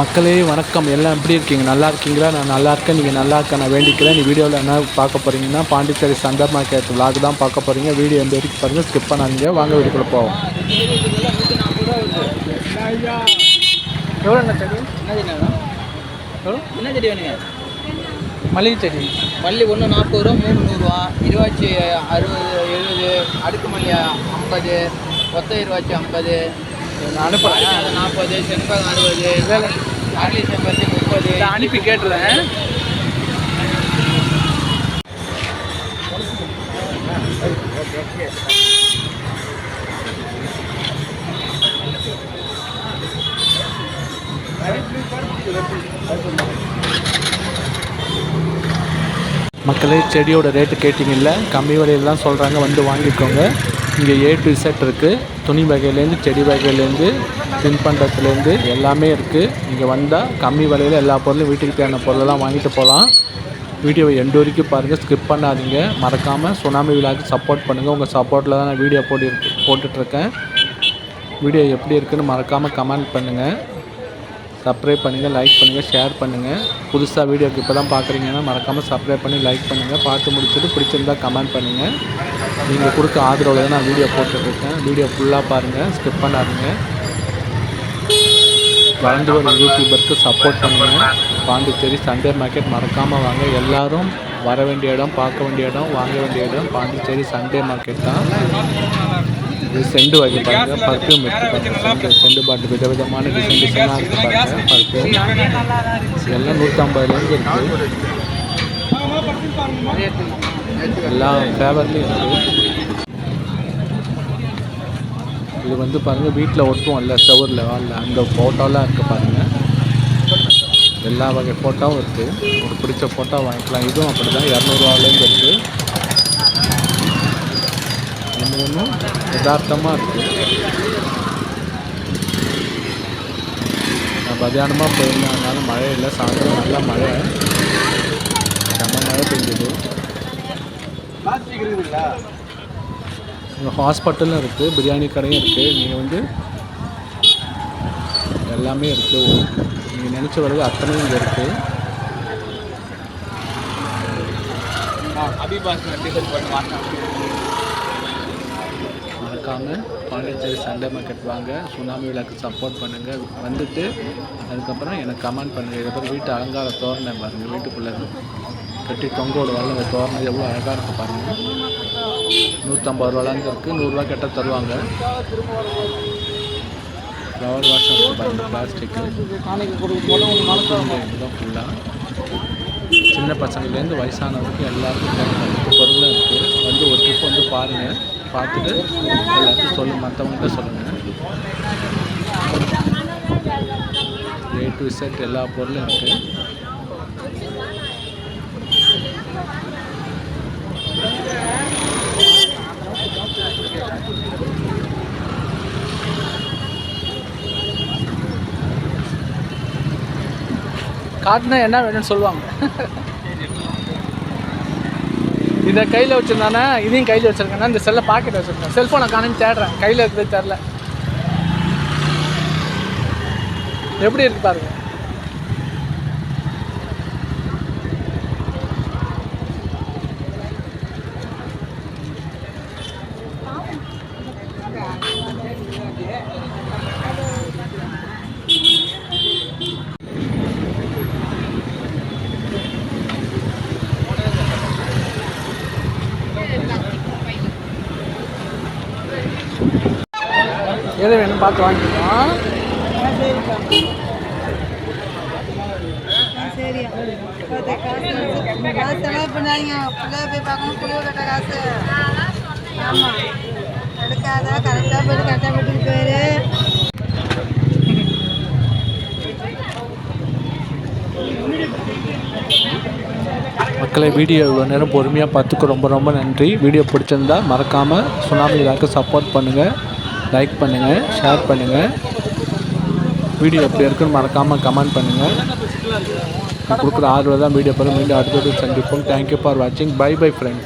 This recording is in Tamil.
மக்களே வணக்கம். எல்லாம் எப்படி இருக்கீங்க? நல்லா இருக்கீங்களா? நான் நல்லா இருக்கேன். நீங்கள் நல்லா இருக்க? நான் வேண்டிக்கிறேன். நீ வீடியோவில் என்ன பார்க்க போகிறீங்கன்னா பாண்டிச்சேரி சண்டர் மார்க்கெட் vlog தான் பார்க்க போகிறீங்க வீடியோ எந்த வரைக்கும் பாருங்கள் ஸ்கிப் பண்ணாதீங்க. வாங்க வீடியோக்குள்ளே போவோம். எவ்வளோண்ணா செடி? என்ன செடி எவ்வளோ என்ன செடி வேணுங்க? மல்லிகை செடி. மல்லி ஒன்று நாற்பது ரூபா மூணு நூறுரூவா இருவாச்சி அறுபது எழுபது அடுக்கு மல்லி ஐம்பது ஒத்த இருவாச்சி ஐம்பது நான் அனுப்புகிறேன் நாற்பது செண்பகம் அறுபது அரளி செம்பருத்தி முப்பது. அனுப்பி கேட்டுருவேன் மக்களே செடியோட ரேட்டு கேட்டிங்கல்ல? கம்மி விலையில தான் சொல்கிறாங்க வந்து வாங்கிக்கோங்க. இங்கே ஏ டு செட் இருக்குது துணி வகையிலேருந்து செடி வகையிலேருந்து தின்பண்டத்துலேருந்து எல்லாமே இருக்குது இங்கே வந்தால் கம்மி விலையில் எல்லா பொருளும் வீட்டுக்கு தேவையான பொருளெல்லாம் வாங்கிட்டு போகலாம். வீடியோவை எண்டு வரைக்கும் பாருங்கள் ஸ்கிப் பண்ணாதீங்க. மறக்காமல் சுனாமி விழாக்கு சப்போர்ட் பண்ணுங்கள் உங்கள் சப்போர்ட்டில் தான் நான் வீடியோ போட்டு போட்டுட்ருக்கேன் வீடியோ எப்படி இருக்குதுன்னு மறக்காமல் கமெண்ட் பண்ணுங்கள் சப்ஸ்கிரைப் பண்ணுங்கள் லைக் பண்ணுங்கள் ஷேர் பண்ணுங்கள் புதுசாக வீடியோக்கு இப்போ தான் பார்க்குறீங்கன்னா மறக்காமல் சப்ஸ்கிரைப் பண்ணி லைக் பண்ணுங்கள் பார்த்து முடிச்சுட்டு பிடிச்சிருந்தா கமெண்ட் பண்ணுங்கள் நீங்கள் கொடுக்க ஆதரவில் தான் நான் வீடியோ போட்டுட்ருக்கேன் வீடியோ ஃபுல்லாக பாருங்கள் ஸ்கிப் பண்ணாதுங்க. வளர்ந்து வரும் யூடியூபருக்கு சப்போர்ட் பண்ணுங்கள் பாண்டிச்சேரி சண்டே மார்க்கெட் மறக்காமல் வாங்க. எல்லாரும் வர வேண்டிய இடம் பார்க்க வேண்டிய இடம் வாங்க வேண்டிய இடம் பாண்டிச்சேரி சண்டே மார்க்கெட் தான். இது செண்டு வகை பாருங்க. பர்ஃப்யூம் இருக்கு பாருங்க. செண்டு பாட்டு விதவிதமான டிசைன் டிசைனாக இருக்கு பாருங்க. பர்ஃப்யூம். எல்லாம் நூற்றம்பதுலேருந்து இருக்கு. எல்லா ஃப்ளேவர்லேயும் இருக்கு. இது வந்து பாருங்க வீட்டில் ஒட்டுவோம்ல செவரில் வாலில். அந்த ஃபோட்டோலாம் இருக்குது பாருங்க. எல்லா வகை ஃபோட்டோவும் இருக்குது ஒரு பிடிச்ச ஃபோட்டோ வாங்கிக்கலாம். இதுவும் அப்படி தான் இரநூறுவாலேருந்து இருக்குது ஒன்று ஒன்றும் யதார்த்தமாக இருக்குது நான் மதியானமாக போயிருந்தேன் அதனால மழை இல்லை சாயந்தரம் நல்லா மழை. செம்ம மழை பெஞ்சுது இங்கே ஹாஸ்பிட்டலும் இருக்குது பிரியாணி கடையும் இருக்குது நீங்கள் வந்து எல்லாமே இருக்குது நீங்கள் நினச்ச வரைக்கும் அத்தனையும் இங்கே இருக்குது அபிபாஸ் டிசைன் மறக்காமல் பாண்டிச்சேரி சண்டே மார்க்கெட் வாங்க. சுனாமி விழாக்கு சப்போர்ட் பண்ணுங்கள் வந்துட்டு அதுக்கப்புறம் எனக்கு கமெண்ட் பண்ணுங்கள் இதுக்கப்புறம் வீட்டு அலங்கார தோரணை பாருங்கள் வீட்டுக்குள்ளே கட்டி தொங்க விடுவாங்க அந்த தோரணை எவ்வளோ அழகாக இருக்குது பாருங்கள் நூற்றம்பது ரூபாலாங்க இருக்குது நூறுரூவா கட்ட தருவாங்க. ஃப்ளவர் வாஷ் பாருங்கள் பிளாஸ்டிக்கு போல இதுதான் ஃபுல்லாக சின்ன பசங்கள்லேருந்து வயசானவருக்கு எல்லாருக்கும் பொருளும் இருக்குது வந்து ஒரு ட்ரிப் வந்து பாருங்கள் பார்த்துட்டு எல்லாத்தையும் சொல்லு மற்றவங்கள்ட்ட சொல்லுங்கள் ஏ டு செட் எல்லா பொருளும் இருக்குது காட்டினா என்ன வேணும்னு சொல்லுவாங்க. இதை கையில் வச்சுருந்தானே இதையும் கையில் வச்சுருக்கேன் இந்த செல்லை பாக்கெட் வச்சுருக்கேன். செல்ஃபோனை காணுன்னு தேடுறேன். கையில் இருக்கிறது தெரில எப்படி இருக்கு பாருங்கள் எது வேணும் பார்த்து வாங்கிக்கலாம். செலவு போய் பார்க்கணும் கட்ட காசு ஆமாம் எடுக்காத கரெக்டாக போயிட்டு கரெக்டாக வீட்டுக்கு போயிரு மக்களை வீடியோ இவ்வளோ நேரம் பொறுமையாக பார்த்துக்கு ரொம்ப ரொம்ப நன்றி. வீடியோ பிடிச்சிருந்தா மறக்காமல் சுனாமி விழாக்கு சப்போர்ட் பண்ணுங்கள் லைக் பண்ணுங்கள் ஷேர் பண்ணுங்கள் வீடியோ எப்படி இருக்குன்னு மறக்காமல் கமெண்ட் பண்ணுங்கள் கொடுக்குற ஆதரவு தான் வீடியோ பண்ணி மீண்டும் அடுத்தது சந்திப்போம். தேங்க்யூ ஃபார் வாட்சிங் பை பை ஃப்ரெண்ட்